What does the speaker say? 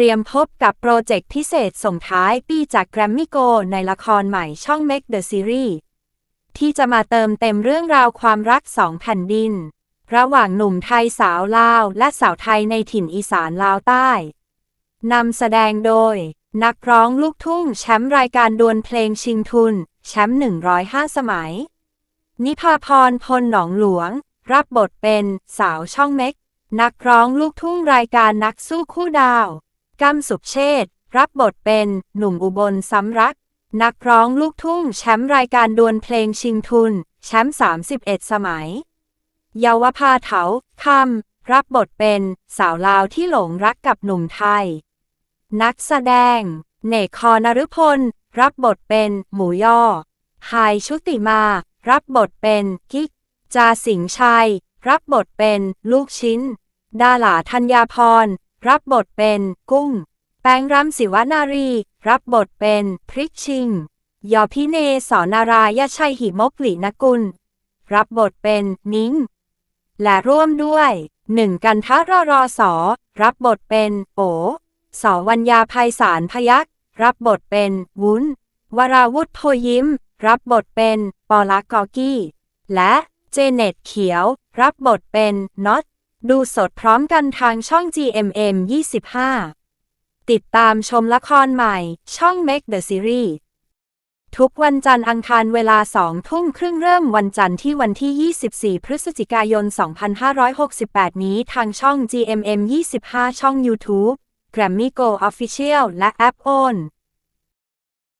เตรียมพบกับโปรเจกต์พิเศษส่งท้ายปีจากแกรมมี่โกในละครใหม่ช่อง Make the Series ที่จะมาเติมเต็มเรื่องราวความรักสองแผ่นดิน ระหว่างหนุ่มไทยสาวลาว และสาวไทยในถิ่นอีสานลาวใต้นำแสดงโดย นักร้องลูกทุ่งแชมป์รายการดวลเพลงชิงทุน แชมป์105 สมัย นิพาพรพลหนองหลวง รับบทเป็นสาวช่องเม็ก นักร้องลูกทุ่งรายการนักสู้คู่ดาว กัมสุขเชษรับบทเป็นหนุ่มอุบลซ้ำรัก นักร้องลูกทุ่งแชมป์รายการดวลเพลงชิงทุน แชมป์ 31 สมัย เยาวภาเถาคำรับบทเป็นสาวลาวที่หลงรักกับหนุ่มไทย นักแสดง เนกคอนฤพล รับบทเป็นหมูย่อไฮายชุติมา รับบทเป็นกิ๊กจาสิงชัย รับบทเป็นลูกชิ้น ดาลาธัญญาพร รับบทเป็นกุ้ง แปงรำศิวนารี รับบทเป็นพริกชิง ยอพิเนสอนารายชัยหิมกลินกุล รับบทเป็นนิ้ง และร่วมด้วยหนึ่งกันทรรอสอรับบทเป็น โอสอวัญญาภัยสารพยักษ์รับบทเป็น วุ้น วราวุธโพยิ้ม รับบทเป็น ปอลักกอกี้ และเจเน็ตเขียว รับบทเป็นน็อต ดูสดพร้อมกันทางช่อง GMM 25 ติดตามชมละครใหม่ ช่อง Make the Series ทุกวันจันทร์อังคารเวลา2ทุ่มครึ่งเริ่มวันจันทร์ที่วันที่ 24 พฤศจิกายน 2568 นี้ทางช่อง GMM 25 ช่อง YouTube Grammy Go Official และแอป ON